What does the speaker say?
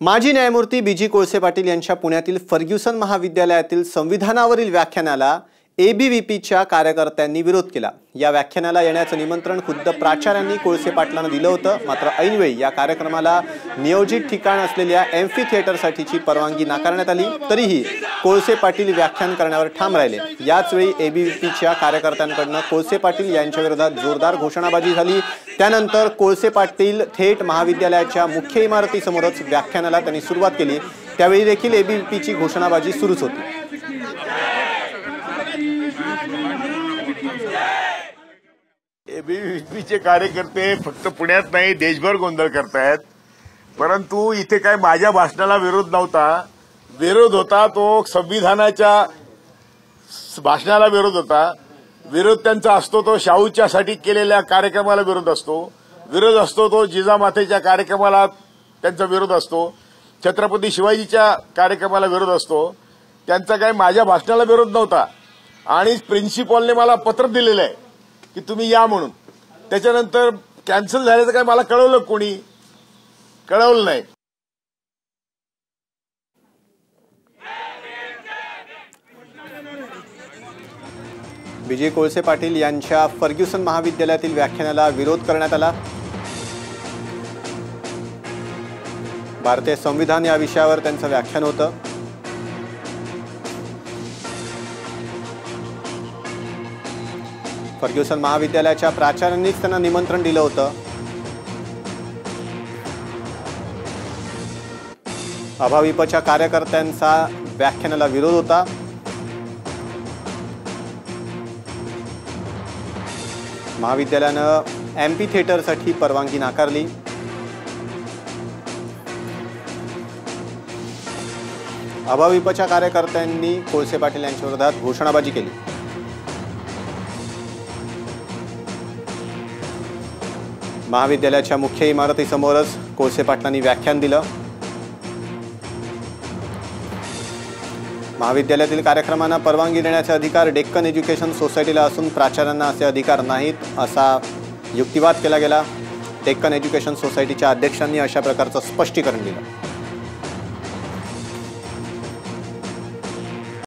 माजी न्यायमूर्ती बी जी कोळसे पाटील यांच्या पुण्यातील फर्ग्युसन महाविद्यालयातील संविधानावरील व्याख्यानाला एबीव्हीपीच्या कार्यकर्त्यांनी विरोध केला. या व्याख्यानाला येण्याचं निमंत्रण खुद्द प्राचार्यांनी कोळसे पाटलांना दिलं होतं. मात्र ऐनवेळी या कार्यक्रमाला नियोजित ठिकाण असलेल्या एम्फी थिएटरसाठीची परवानगी नाकारण्यात आली. तरीही कोळसे पाटील व्याख्यान करण्यावर ठाम राहिले. याचवेळी एबीव्हीपीच्या कार्यकर्त्यांकडनं कोळसे पाटील यांच्या विरोधात जोरदार घोषणाबाजी झाली. त्यानंतर कोळसे पाटील थेट महाविद्यालयाच्या मुख्य इमारतीसमोरच व्याख्यानाला त्यांनी सुरुवात केली. त्यावेळी देखील एबीव्हीपीची घोषणाबाजी सुरूच होती. एबीव्हीपीचे कार्यकर्ते फक्त पुण्यात नाही देशभर गोंधळ करतायत. परंतु इथे काय माझ्या भाषणाला विरोध नव्हता. विरोध होता तो संविधानाच्या भाषणाला विरोध होता. विरोध त्यांचा असतो तो शाहूच्यासाठी केलेल्या कार्यक्रमाला विरोध असतो. विरोध असतो तो जिजामातेच्या कार्यक्रमाला त्यांचा विरोध असतो. छत्रपती शिवाजीच्या कार्यक्रमाला विरोध असतो. त्यांचा काय माझ्या भाषणाला विरोध नव्हता. आणि प्रिन्सिपॉलने मला पत्र दिलेलं आहे की तुम्ही या म्हणून. त्याच्यानंतर कॅन्सल झाल्याचं काय मला कळवलं कोणी? कळवलं नाही. विजय कोळसे पाटील यांच्या फर्ग्युसन महाविद्यालयातील व्याख्यानाला विरोध करण्यात आला. भारतीय संविधान या विषयावर त्यांचं व्याख्यान होतं. फर्ग्युसन महाविद्यालयाच्या प्राचार्यांनीच त्यांना निमंत्रण दिलं होतं. अभाविपच्या कार्यकर्त्यांचा व्याख्यानाला विरोध होता. महाविद्यालयानं एम्पी थिएटरसाठी परवानगी नाकारली. अभाविपच्या कार्यकर्त्यांनी कोळसे पाटील यांच्या विरोधात घोषणाबाजी केली. महाविद्यालयाच्या मुख्य इमारतीसमोरच कोळसे पाटलांनी व्याख्यान दिलं. महाविद्यालयातील कार्यक्रमांना परवानगी देण्याचे अधिकार डेक्कन एज्युकेशन सोसायटीला असून प्राचार्यांना असे अधिकार नाहीत असा युक्तिवाद केला गेला. डेक्कन एज्युकेशन सोसायटीच्या अध्यक्षांनी अशा प्रकारचं स्पष्टीकरण दिलं.